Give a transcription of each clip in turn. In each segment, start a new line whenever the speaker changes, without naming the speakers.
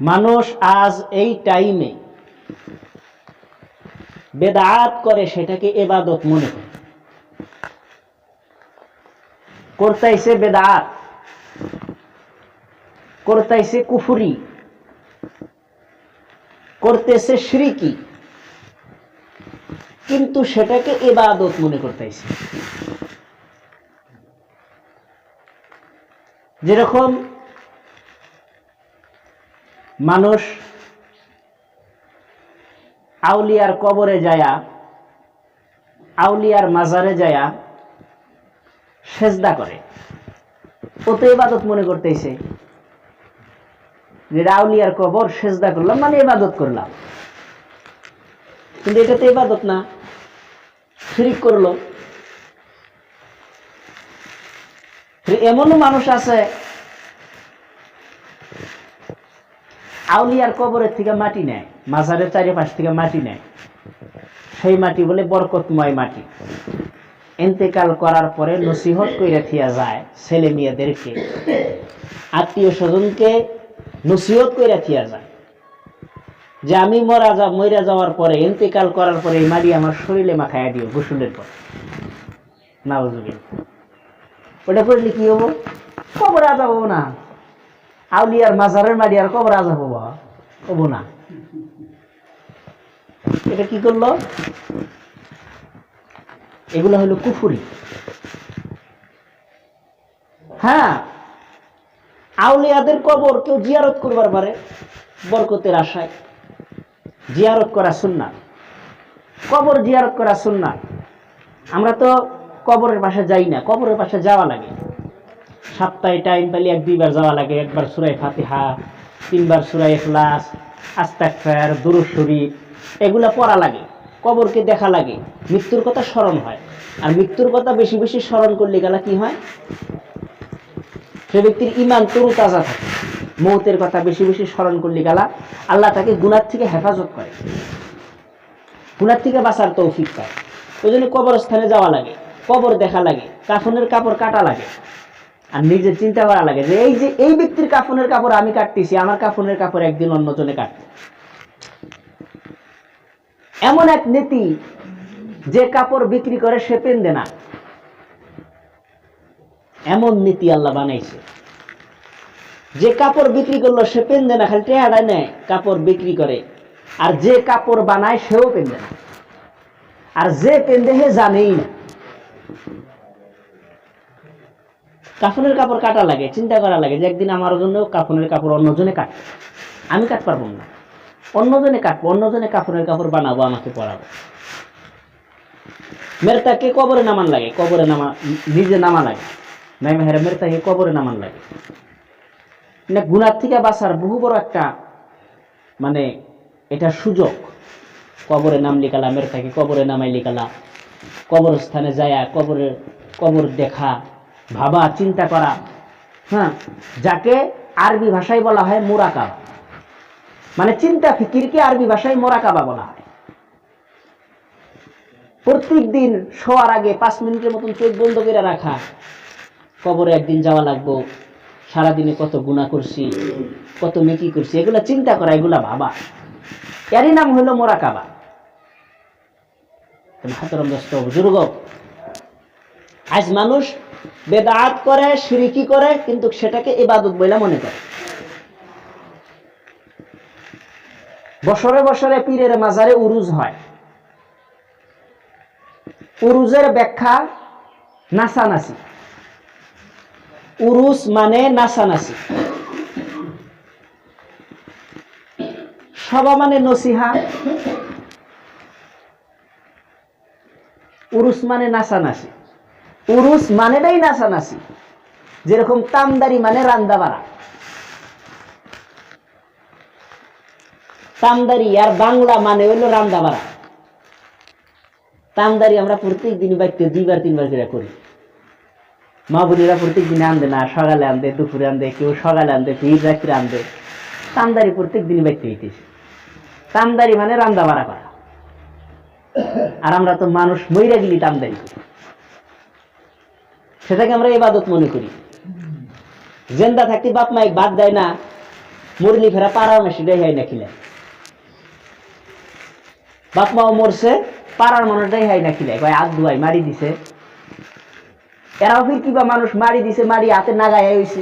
মানুষ আজ এই টাইমে বেদাত করে সেটাকে এবাদত মনে করে। করতাইছে বেদাত করতাইছে কুফুরি, করতেছে শ্রিকি, কিন্তু সেটাকে এবাদত মনে করতেছে যেরকম মানুষ আউলিয়ার কবরে যায়া, আউলিয়ার মাজারে যায়া সেজদা করে। ও তো ইবাদত মনে করতেছে যে আউলিয়ার কবর সেজদা করলাম মানে ইবাদত করলাম। কিন্তু এটা তো ইবাদত না, শিরিক করল। এমনও মানুষ আছে আউলিয়ার কবরের থেকে মাটি নেয়, মাজারের চারিপাশ থেকে মাটি নেয়। সেই মাটি বলে বরকতময় মাটি। এন্তেকাল করার পরে নসিহত কইরা থিয়া যায় ছেলে মেয়েদেরকে। আত্মীয় স্বজনকে নসিহত কইরা থিয়া যায়। যে আমি মরা যা, মইরা যাওয়ার পরে এন্তেকাল করার পরে এই মাটি আমার শরীরে মাখাইয়া দিও, গোসলের পর। নাউজুবিল ওটা করলে কি হব? কবর আজাব না। আউলিয়ার মাজারের মাটি আর কবর আজাব হব না। এটা কি করল? এগুলো হলো কুফুরি। হ্যাঁ আউলিয়াদের কবর কেউ জিয়ারত করবার পারে বরকতের আশায়। জিয়ারত করা সুন্না কবর জিয়ারত করা সুন্না আমরা তো কবরের পাশে যাই না, কবরের পাশে যাওয়া লাগে। সপ্তাহে টাইম পেলে এক দুইবার যাওয়া লাগে, একবার সুরাই ফাতিহা তিনবার সুরাই এখলাস আস্তাকফার দুরুদ, শরীফ, এগুলা পড়া লাগে, কবরকে দেখা লাগে, মৃত্যুর কথা স্মরণ হয়। আর মৃত্যুর কথা বেশি বেশি স্মরণ করলে গেলা কি হয়? সে ব্যক্তির ইমান তরু তাজা থাকে। মৌতের কথা বেশি বেশি স্মরণ করলে গেলা আল্লাহ তাকে গুনার থেকে হেফাজত করে। গুনার থেকে বাঁচার তৌফিক পায়। ওই জন্য কবরস্থানে যাওয়া লাগে, কবর দেখা লাগে, কাফনের কাপড় কাটা লাগে। আর নিজের চিন্তা করা লাগে যে এই যে এই ব্যক্তির কাফনের কাপড় আমি কাটতেছি, আমার কাফনের কাপড় একদিন অন্যজনে কাটবে। এমন এক নীতি, যে কাপড় বিক্রি করে সে পেন্দে না। এমন নীতি আল্লাহ বানাইছে। যে কাপড় বিক্রি করল, সে পেন্দে না, খালি টেহাডা নেয়, কাপড় বিক্রি করে। আর যে কাপড় বানায়, সেও পেন্দে না। আর যে পেন্দে হে জানেই না। কাফনের কাপড় কাটা লাগে, চিন্তা করা লাগে যে একদিন আমার জন্য কাফনের কাপড় অন্যজনে কাট। আমি কাট পারব না। অন্যজনে কাটবো, অন্যজনে কাফনের কাপড় বানাবো, আমাকে পরাবো মেরতাকে কবরে নামান লাগে, কবরে নামা, নিজে নামা লাগে। নাই মেহেরা, মেরতাকে কবরে নামান লাগে। না গুণার থেকে বাঁচার বহু বড় একটা মানে এটা সুযোগ। কবরে নাম লিখালা, মেরতাকে কবরে নামাই লিখালা। কবরস্থানে যায়া কবরের কবর দেখা ভাবা, চিন্তা করা। হ্যাঁ যাকে আরবি ভাষায় বলা হয় মোরাকাবা। মানে চিন্তা, ফিকিরকে আরবি ভাষায় মোরাকাবা বলা হয়। প্রত্যেক দিন শোয়ার আগে পাঁচ মিনিটের মতন চোখ বন্ধ করে রাখা। কবরে একদিন যাওয়া লাগবো। সারাদিনে কত গুণা করছি, কত মেকি করছি, এগুলা চিন্তা করা, এগুলা ভাবা। এরই নাম হলো মোরাকাবা। হাতরম দোস্ত বুজুর্গ। আজ মানুষ বেদাত করে, সিরিকি করে, কিন্তু সেটাকে ইবাদত বলে মনে করে। বছরে বছরে পীরের মাজারে উরুজ হয়। উরুজের ব্যাখ্যা নাসানাসি। উরুস মানে নাসানাসি। সভা মানে নসিহা। উরুস মানে নাসানাসি। উরুস মানেটাই নাসানাসি যেরকম তামদারি মানে রান্দাবাড়া। তামদারি আর বাংলা মানে হইল রান্দাবাড়া। তামদারি আমরা প্রত্যেক দিন বাড়িতে দুইবার, তিনবার করে করি। মা বোনেরা প্রত্যেক দিনে আনবে না, সকালে আনবে দুপুরে আনবে কেউ সকালে আনবে কেউ রাত্রে আনবে তামদারি প্রত্যেক দিন বাড়িতে হইতেছে। তামদারি মানে রান্দা বাড়া করা। আর আমরা তো মানুষ মইরা গেলি তামদারি করি। সেটাকে আমরা ইবাদত মনে করি। জেন্দা থাকতে বাপ মাইক বাদ দেয় না, মুরলি ফেরা পাড়ার মেশি দেখাই না খিলে। বাপ মাও মরছে, পাড়ার মানুষ দেখাই না খিলে। কয় হাত ধুয়াই মারি দিছে। এরাও ফির কিবা মানুষ মারি দিছে, মারি হাতে নাগায় হইছে।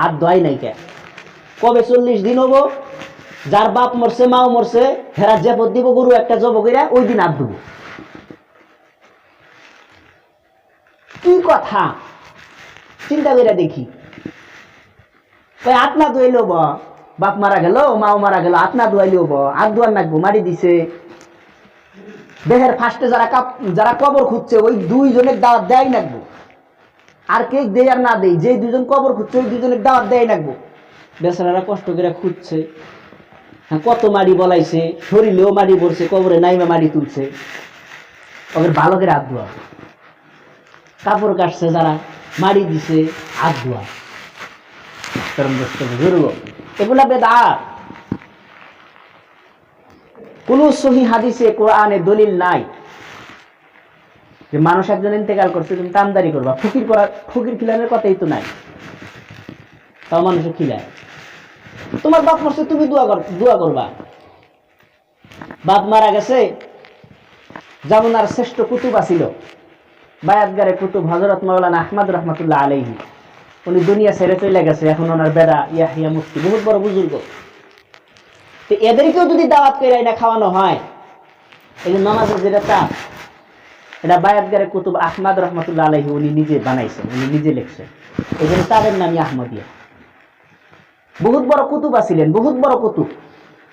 হাত ধোয়াই নাই কে। কবে চল্লিশ দিন হব, যার বাপ মরছে, মাও মরছে হেরা জেপত দিব, গরু একটা জব কইরা, ওই দিন হাত ধুবো কি কথা? চিন্তা করে দেখি। ওই আত্মা ধুইল ব। বাপ মারা গেল, মাও মারা গেল আত্মা ধুয়াইল ব। হাত ধোয়ার নাকবো, মারি দিছে। দেহের ফার্স্টে যারা কাপ যারা কবর খুঁজছে, ওই দুইজনের দাওয়াত দেয় নাকবো। আর কে দেয় আর না দেয় যে দুজন কবর খুঁজছে, ওই দুজনের দাওয়াত দেয় নাকবো। বেচারারা কষ্ট করে খুঁজছে। হ্যাঁ কত মাড়ি বলাইছে, শরীরেও মাড়ি পড়ছে, কবরে নাইমা মাড়ি তুলছে। ওদের ভালো করে ধোয়া। কাপড় কাটছে যারা, মাড়ি দিছে, হাত ধোয়া। এগুলা বেদা কোন সহি হাদিসে, কোরআনে দলিল নাই। যে মানুষ একজন ইন্তেকাল করছে, তুমি তামদারি করবা। ফকির করা ফকির খিলানের কথাই তো নাই। তাও মানুষে খিলায়। তোমার বাপ মরছে, তুমি দোয়া কর, দোয়া করবা। বাপ মারা গেছে যেমন আর শ্রেষ্ঠ কুতুব আছিল। বায়াতগারে কুতুব হজরত মাওলানা আহমদ রহমতুল্লাহ আলাইহি। উনি দুনিয়া ছেড়ে চলে গেছে, এখন ওনার বেড়া ইয়াহিয়া মুফতি, বহুত বড় বুজুর্গ। তো এদেরকেও যদি দাওয়াত করে এটা খাওয়ানো হয়, এই যে নামাজের যেটা চাপ এটা বায়াতগারে কুতুব আহমদ রহমতুল্লাহ আলাইহি উনি নিজে বানাইছেন, উনি নিজে লিখছেন। এই জন্য তাদের নামই আহমদিয়া। বহুত বড় কুতুব আছিলেন, বহুত বড় কুতুব,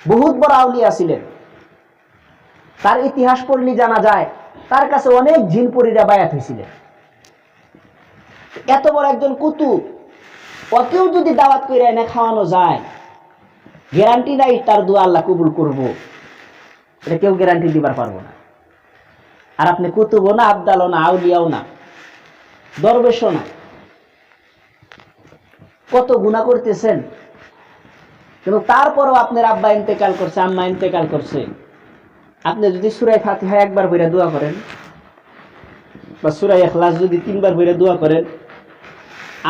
বহুত বড় আউলিয়া ছিলেন তার ইতিহাস পড়লে জানা যায় তার কাছে অনেক ঝিনপুরীরা বায়াত হয়েছিলেন। এত বড় একজন কুতুব, ওকেও যদি দাওয়াত করে এনে খাওয়ানো যায় গ্যারান্টি নাই তার দোয়া আল্লাহ কবুল করব। এটা কেউ গ্যারান্টি দিবার পারব না। আর আপনি কুতুবও না, আবদালও না, আউলিয়াও না, দরবেশও না। কত গুণা করতেছেন। কিন্তু তারপরেও আপনার আব্বা ইন্তেকাল করছে, আম্মা ইন্তেকাল করছে। আপনি যদি সুরাই ফাতিহা একবার বইরা দোয়া করেন, বা সুরাই এখলাস যদি তিনবার বইরা দোয়া করেন,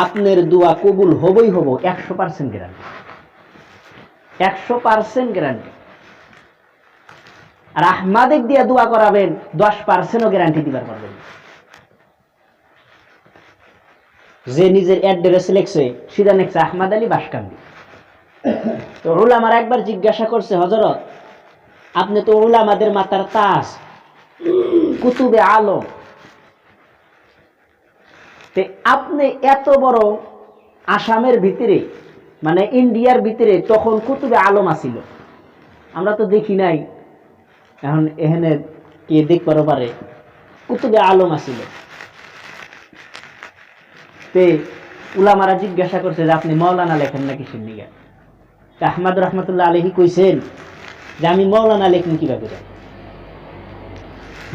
আপনার দোয়া কবুল হবই হব, একশো পার্সেন্ট গ্যারান্টি একশো পার্সেন্ট গ্যারান্টি আর আহমাদিক দিয়ে দোয়া করাবেন, দশ পার্সেন্টও গ্যারান্টি দিবার পারবেন। যে নিজের অ্যাড্রেস লেখছে, সিধা লেখছে আহমাদ আলী বাসকান্দি। তো ওলামার একবার জিজ্ঞাসা করছে হজরত আপনি তো ওলামাদের মাতার তাস। কুতুবে আলম। তে আপনি এত বড় আসামের ভিতরে মানে ইন্ডিয়ার ভিতরে, তখন কুতুবে আলম আসিল আমরা তো দেখি নাই। এখন এখানে কে দেখবার পারে? কুতুবে আলম আসিল তে উলামারা জিজ্ঞাসা করছে যে আপনি মৌলানা লেখেন নাকি সিন্দিগা আহমদ রহমতুল্লাহ আলহি কইছেন যে আমি মৌলানা লেখেন কীভাবে করে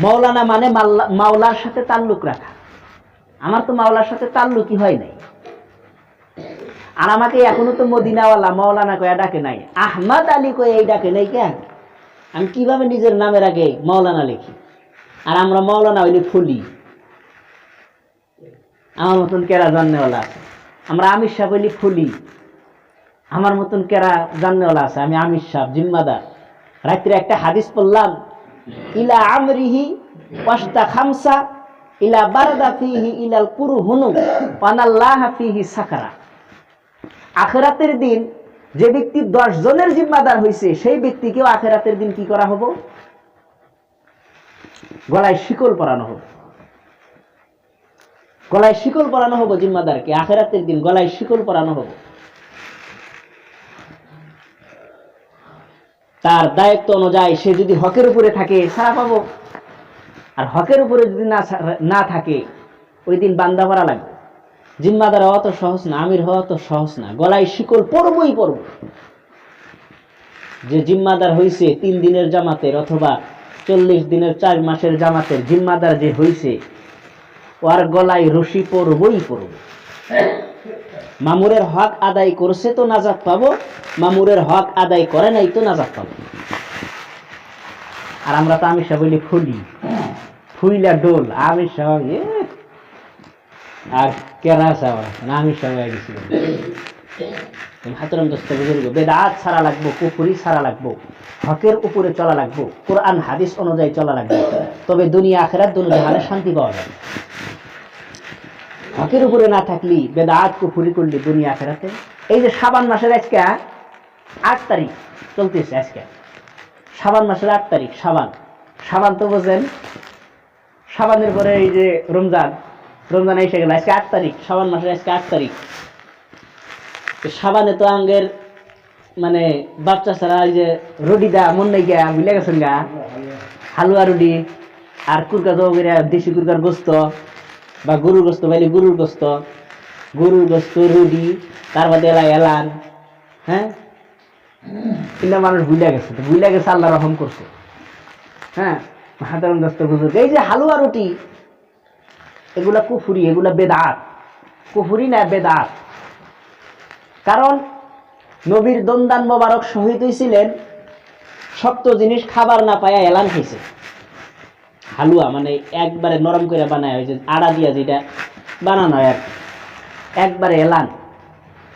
মৌলানা মানে মাওলার সাথে তাল্লুক রাখা। আমার তো মাওলার সাথে তাল্লুকই হয় নাই। আর আমাকে এখনও তো মদিনাওয়ালা মৌলানা কয়া ডাকে নাই। আহমদ আলী কয়ে এই ডাকে নাই কেন? আমি কীভাবে নিজের নামের আগে মৌলানা লিখি? আর আমরা মৌলানা হইলে ফুলি। আমার মতন কেরা জাননেওয়ালা আছে? আমরা আমির সাহেব হইলি ফুলি। আমার মতন কেরা জাননেওয়ালা আছে? আমি আমির সাহেব, জিম্মাদার। রাত্রে একটা হাদিস পড়লাম, ইলা আমরিহি ওয়াস্তা খামসা, ইলা বারদা ফিহি ইলাল কুরু হুনু পানাল্লাহ ফিহি সাকারা। আখেরাতের দিন যে ব্যক্তি দশ জনের জিম্মাদার হয়েছে সেই ব্যক্তিকেও আখেরাতের দিন কি করা হব? গলায় শিকল পরানো হবে। গলায় শিকল পরানো হব জিম্মাদারকে, আখেরাতের দিন গলায় শিকল পরানো হব। তার দায়িত্ব অনুযায়ী সে যদি হকের উপরে থাকে, সারা পাবো। আর হকের উপরে যদি না না থাকে, ওই দিন বান্দা ভরা লাগবে। জিম্মাদার হওয়া তো সহজ না, আমির হওয়া তো সহজ না। গলায় শিকল পরবই পরব। যে জিম্মাদার হইছে তিন দিনের জামাতের অথবা চল্লিশ দিনের চার মাসের জামাতের জিম্মাদার যে হইছে, ওর গলায় রশি পরবই পরব। মামুরের হক আদায় করছে তো নাজাত পাবো মামুরের হক আদায় করে নাই তো নাজাত পাবো। আর আমরা তো আমির সাহেব বলি ফুলি ফুইলা ডোল আমির সাহেব এ, আর আমির সাহেব হয়ে গেছিল হাতরম দোস্ত বেদাত ছাড়া লাগবো ছাড়া লাগবো হকের উপরে চলা লাগবো কোরআন হাদিস অনুযায়ী চলা লাগবে। তবে দুনিয়া আখেরাত দুনো জাহানে শান্তি পাওয়া যাবে। হকের উপরে না থাকলি বেদাত কুফুরি করলি দুনিয়া আখেরাতে। এই যে সাবান মাসের আজকে, আট তারিখ চলতেছে আজকে। সাবান মাসের আট তারিখ সাবান সাবান তো বোঝেন সাবানের পরে এই যে রমজান রমজান এসে গেল। আজকে আট তারিখ সাবান মাসের আজকে আট তারিখ। সাবানে তো আঙ্গের মানে বাচ্চা ছাড়া এই যে রুটি দা মন নাই গা বুঝলে গেছেন গা? হালুয়া রুটি, আর কুরকা দেশি কুরকার গোস্ত। বা গরুর গোস্ত পাইলে গরুর গোস্ত গরুর গোস্ত, রুটি, তার বাদে এলা এলান হ্যাঁ? কিন্তু মানুষ ভুলে গেছে, তো ভুলে গেছে আল্লাহ রহম করছে। হ্যাঁ? হাতারম দস্ত বুজুর্গ এই যে হালুয়া রুটি, এগুলা কুফুরি, এগুলা বেদাত। কুফুরি না বেদাত। কারণ নবীর দন্দান মোবারক শহীদ হয়েছিলেন শক্ত জিনিস খাবার না পায়া এলান খাইছে হালুয়া মানে একবারে নরম করে বানায় যে আড়া দিয়া যেটা বানানো হয়। একবারে এলান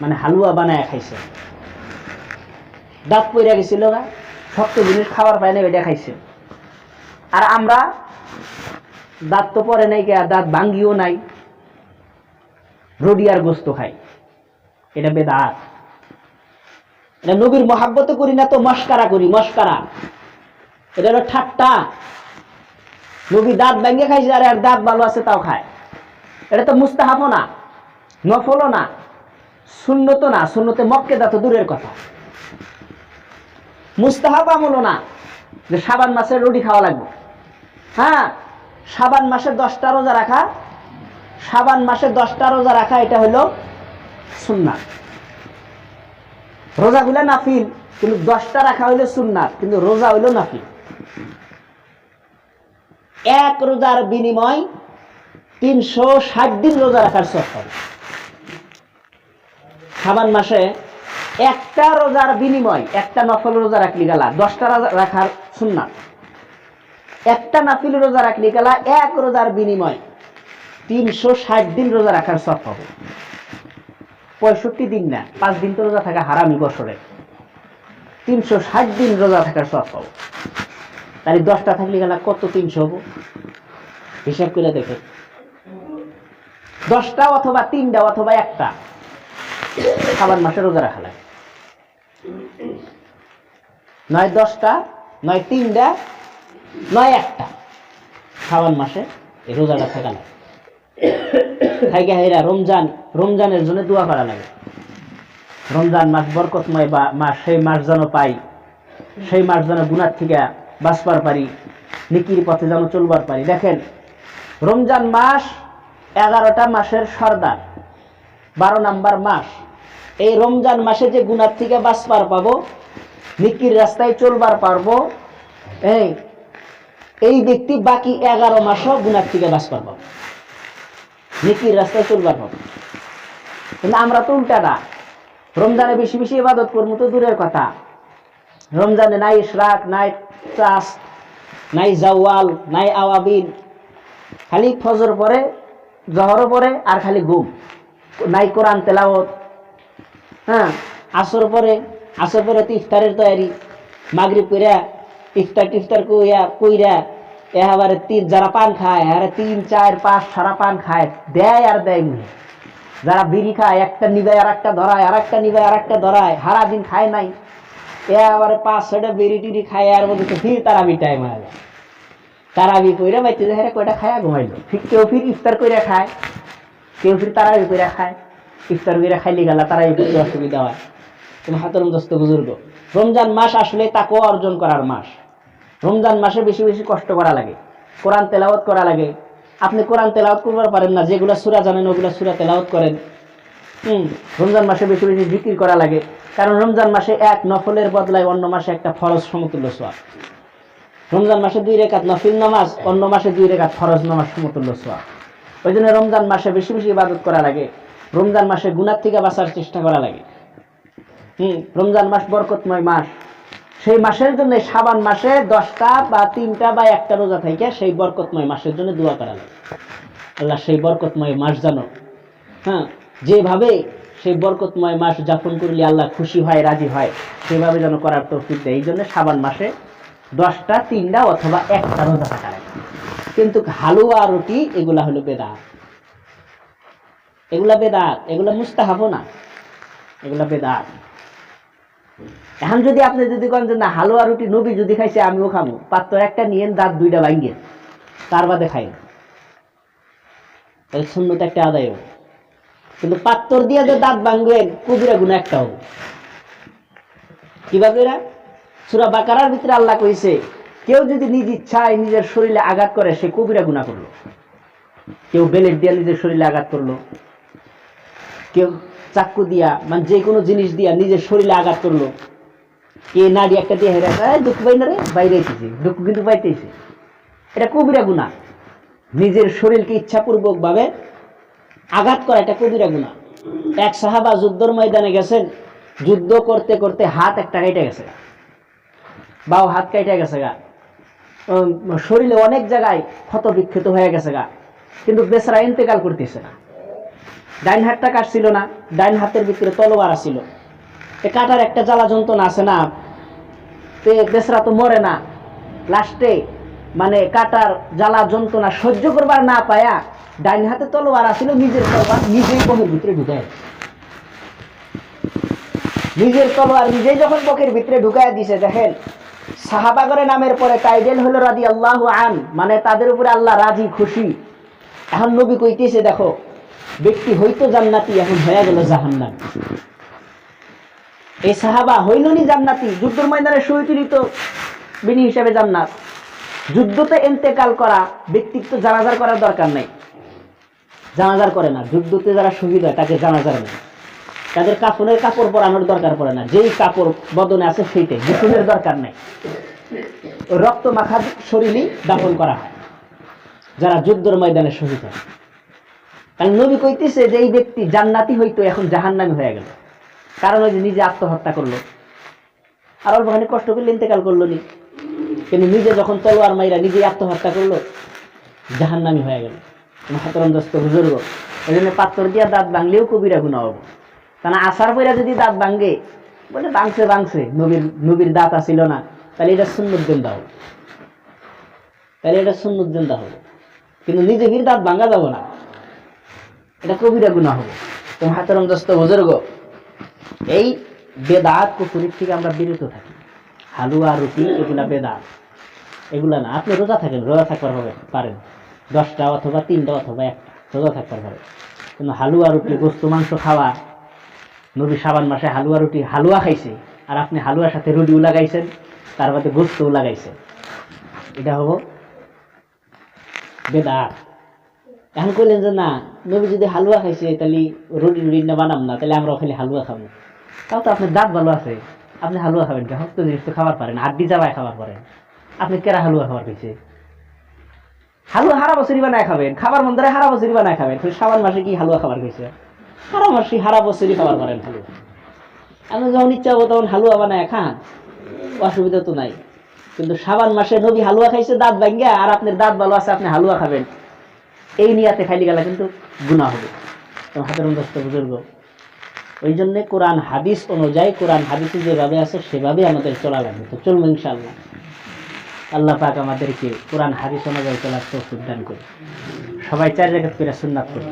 মানে হালুয়া বানায় খাইছে। দাঁত পইরা গেছিল গা, শক্ত জিনিস খাবার পায় না ওইটা খাইছে। আর আমরা, দাঁত তো পরে নাই কে দাঁত ভাঙ্গিও নাই। রুটি আর গোস্ত খাই। এটা বেদাত। এটা নবীর মহাব্বত করি না তো মস্কারা করি, মস্কারা। এটা হলো ঠাট্টা। নবী দাঁত ভেঙে খাইছে আর দাঁত ভালো আছে, তাও খায়। এটা তো মুস্তাহাবও না, নফলও না শূন্যত না। শূন্যতে মক্কে তো দূরের কথা। মুস্তাহাব আমলও না, যে সাবান মাসের রুটি খাওয়া লাগবে। হ্যাঁ সাবান মাসে দশটা রোজা রাখা, সাবান মাসে দশটা রোজা রাখা, এটা হলো সুন্নাত। রোজাগুলা নাফিল, কিন্তু দশটা রাখা হইল সুন্নাত, কিন্তু রোজা হইল নাফিল। এক রোজার বিনিময় তিনশো ষাট দিন রোজা রাখার হবে সাবান মাসে একটা রোজার বিনিময়, একটা নফল রোজা রাখলি গেলা, দশটা রাখার সুন্নাত। একটা নাফিল রোজা রাখলি গেলা, এক রোজার বিনিময় তিনশো ষাট দিন রোজা রাখার সব হবে পঁয়ষট্টি দিন না, পাঁচ দিন তো রোজা থাকা হারামি বছরে। তিনশো ষাট দিন রোজা থাকার সব পাবো তাহলে দশটা থাকলে গেলা কত তিনশো হব? হিসাব করে দেখে। দশটা অথবা তিনটা অথবা একটা। খাবার মাসে রোজা রাখা লাগে। নয় দশটা, নয় তিনটা, নয় একটা। খাবার মাসে থাকা লাগে। খাইকে হাইরা রমজান, রমজানের জন্য দোয়া করা লাগে। রমজান মাস বরকতময় বা মাস সেই মাস যেন পাই, সেই মাস যেন গুণার থেকে বাঁচবার পারি, নিকির পথে যেন চলবার পারি। দেখেন, রমজান মাস এগারোটা মাসের সর্দার, বারো নাম্বার মাস। এই রমজান মাসে যে গুণার থেকে বাঁচবার পাবো, নিকির রাস্তায় চলবার পারব, এই এই ব্যক্তি বাকি এগারো মাসও গুণার থেকে বাঁচবার পাবো। নিকির রাস্তায় চলবার পাবো। কিন্তু আমরা তো উল্টাটা। রমজানে বেশি বেশি ইবাদত করব তো দূরের কথা। রমজানে নাই ইশরাক, নাই চাষ নাই জাওয়াল, নাই আওয়াবিন খালি ফজর পরে জহর পরে আর খালি ঘুম। নাই কোরআন তেলাওত হ্যাঁ আসর পরে আসর পরে তো ইফতারের তৈরি মাগরিব কইরা, ইফতার টিফতার কইয়া কইরা এবারে তিন, যারা পান খায়, আরে তিন, চার, পাঁচ, সারা পান খায়, দেয় আর দেয় মুহে যারা বিড়ি খায়, একটা নিবে আর একটা ধরায় আর একটা নিবে আর একটা ধরায় হারা দিন খায় নাই। এবারে পাঁচ ছয়টা টিড়ি খায়, আর মধ্যে তো ফির তারাবি টাইম হয়ে যায় তারাবি কয়টা খায়া ঘুমাইলো? ঠিক কেউ ফির ইফতার খায়, কেউ ফির তারাবি কইরা খায়। ইফতার কইরা খাইলে গেলা, তারাবি করতে অসুবিধা হয়। তুমি হাতরম দোস্ত বুজুর্গ। রমজান মাস আসলে তাকে অর্জন করার মাস। রমজান মাসে বেশি বেশি কষ্ট করা লাগে। কোরআন তেলাওয়াত করা লাগে। আপনি কোরআন তেলাওয়াত করবার পারেন না, যেগুলো সুরা জানেন, ওগুলো সুরা তেলাওয়াত করেন। রমজান মাসে বেশি বেশি জিকির করা লাগে। কারণ রমজান মাসে এক নফলের বদলায় অন্য মাসে একটা ফরজ সমতুল্য সোয়াব রমজান মাসে দুই রেখাত নফিল নামাজ, অন্য মাসে দুই রেখাত ফরজ নামাজ সমতুল্য সোয়াব ওই জন্য রমজান মাসে বেশি বেশি ইবাদত করা লাগে। রমজান মাসে গুণার থেকে বাঁচার চেষ্টা করা লাগে। হুম, রমজান মাস বরকতময় মাস। সেই মাসের জন্য সাবান মাসে দশটা বা তিনটা বা একটা রোজা থেকে সেই বরকতময় মাসের জন্য দোয়া করা লাগে। আল্লাহ সেই বরকতময় মাস জানো। হ্যাঁ যেভাবে সেই বরকতময় মাস যাপন করলে আল্লাহ খুশি হয়, রাজি হয়, সেভাবে যেন করার তৌফিক দেয়। এই জন্য সাবান মাসে দশটা, তিনটা অথবা একটা রোজা থাকা কিন্তু হালুয়া, রুটি, এগুলা হলো বেদাত। এগুলা বেদাত, এগুলা মুস্তাহাবও না। এগুলা বেদাত। এখন যদি আপনি যদি কন যে, না, হালুয়া, রুটি, নবী যদি খাইছে, আমিও খাব পাত্র একটা নিয়ে দাঁত দুইটা ভাঙ্গিয়ে তার বাদে খাই শূন্যতা একটা আদায় হবে কিন্তু পাত্তর দিয়ে যে দাঁত ভাঙবেন কবিরা গুণা একটা হবে। কীভাবে এরা? সুরা বাকারার ভিতরে আল্লাহ কইছে কেউ যদি নিজ ইচ্ছায় নিজের শরীরে আঘাত করে সে কবিরা গুণা করল। কেউ বেলেট দিয়ে নিজের শরীরে আঘাত করল। কেউ চাক্কু দিয়া মানে যে কোনো জিনিস দিয়া নিজের শরীরে আঘাত করল। কে নাড়ি একটা দিয়ে হেরে "এই, দুঃখ পাই না রে? বাইরে এসেছে দুঃখ কিন্তু পাইতেছে এটা কবিরা গুণা নিজের শরীরকে ইচ্ছাপূর্বক ভাবে আঘাত করা, এটা কবিরা গুণা। এক সাহাবা যুদ্ধর ময়দানে গেছেন, যুদ্ধ করতে করতে হাত একটা কেটে গেছে। বাও, হাত কেটে গেছে গা। শরীরে অনেক জায়গায় ক্ষত বিক্ষত হয়ে গেছে গা, কিন্তু বেচারা ইন্তেকাল করতেছে না। ডাইন হাতটা কাটছিল না, ডাইন হাতের ভিতরে তলোয়ার ছিল এ কাটার একটা জ্বালা যন্ত্রণা আছে না তে বেচারা তো মরে না। লাস্টে মানে কাটার জ্বালা যন্ত্রণা সহ্য করবার না পায়া ডাইন হাতে তলোয়ার আসিল, নিজের তলোয়ার নিজেই বকের ভিতরে ঢুকায়। নিজের তলোয়ার নিজেই যখন বকের ভিতরে ঢুকায় দিছে, দেখেন সাহাবাগরের নামের পরে টাইটেল হলো রাদি আল্লাহ আন মানে তাদের উপরে আল্লাহ রাজি, খুশি। এখন নবী কইতেছে, দেখো, ব্যক্তি হইতো জান্নাতি, এখন হয়ে গেল জাহান্নাম। এই সাহাবা হইলনি জান্নাতি, যুদ্ধের ময়দানে শহীদ তো বিনি হিসাবে জান্নাত। যুদ্ধতে এন্তেকাল করা, ব্যক্তিত্ব জানাজার করার দরকার নাই। জানাজার করে না। যুদ্ধতে যারা শহীদ হয়, তাকে জানাজার নেই তাদের কাপড়ের কাপড় পরানোর দরকার পড়ে না। যেই কাপড় বদনে আছে, সেইটাই। গোসলের দরকার নেই। রক্ত মাখার শরীরই দাফন করা হয়, যারা যুদ্ধের ময়দানে শহীদ হয়। কারণ নবী কইতেছে যে, এই ব্যক্তি জান্নাতি হইতো, এখন জাহান্নামি হয়ে গেল। কারণ ওই যে নিজে আত্মহত্যা করল। আর অল্পখানি কষ্ট করলে ইন্তেকাল করল নি। কিন্তু নিজে যখন তলোয়ার মাইরা নিজেই আত্মহত্যা করল, জাহান্নামি হয়ে গেল। হাতরম দস্ত বুজুর্গ। ওই জন্য পাত্তর দিয়া দাঁত ভাঙলেও কবিরা গুণা হব। কারণ আসার পরে যদি দাঁত ভাঙে, বলে ভাঙছে ভাঙছে, নবীর নবীর দাঁত আসিল না, তাহলে এটা সুন্নুদ্দিন দাও তাহলে এটা সুন্নুদ্দিন দাও কিন্তু নিজে ফির দাঁত ভাঙা যাব না। এটা কবিরা গুণা হবে। তোমার হাতরম দস্ত বুজুর্গ, এই বেদাত কুকুরির থেকে আমরা বিরত থাকি। হালুয়া, রুটি, এগুলা বেদাত। এগুলা না। আপনি রোজা থাকেন, রোজা থাকবার হবে, পারেন। দশটা অথবা তিনটা অথবা একটা রোজা থাকবার পারে। কিন্তু হালুয়া রুটি, গোস্ত, মাংস খাওয়া, নবী সাবান মাসে হালুয়া রুটি, হালুয়া খাইছে, আর আপনি হালুয়ার সাথে রুটিও লাগাইছেন, তার বাদে গোস্তও লাগাইছেন। এটা হব বেদাত। এখন কইলেন যে, না, নবী যদি হালুয়া খাইছে, তাহলে রুটি রুটি না বানাম না, তাহলে আমরাও খালি হালুয়া খাব। তাও তো আপনার দাঁত ভালো আছে, আপনি হালুয়া খাবেন হস্ত জিনিস তো খাবার পারেন আড্ডি চাবায় খাবার পারেন। আপনি কেরা হালুয়া খাবার পেয়েছে হালুয়া হারা বছরই বানায় খাবেন, খাবার মন্দিরে হারা বছরই বানায় খাবেন সাবান মাসে কি হালুয়া খাবার পেয়েছে হারা মাসে হারা বছরই খাবার পারেন হালুয়া আপনি যখন ইচ্ছা হব তখন হালুয়া বানায় খান, অসুবিধা তো নাই। কিন্তু সাবান মাসে নবী হালুয়া খাইছে, দাঁত ভাঙ্গা, আর আপনার দাঁত ভালো আছে, আপনি হালুয়া খাবেন। এই নিয়াতে খাইলে গেলে কিন্তু গুণা হবে। হাতের দস্ত বুজুর্গ, ওই জন্য কোরআন হাদিস অনুযায়ী কোরআন হাদিসে যেভাবে আছে সেভাবে আমাদের চলা লাগবে। তো চলবো ইনশাল্লাহ আল্লাহ পাক আমাদেরকে কোরআন, হাদিস অনুযায়ী চলার তৌফিক দান করি সবাই চার জায়গা করে সুন্নাত করি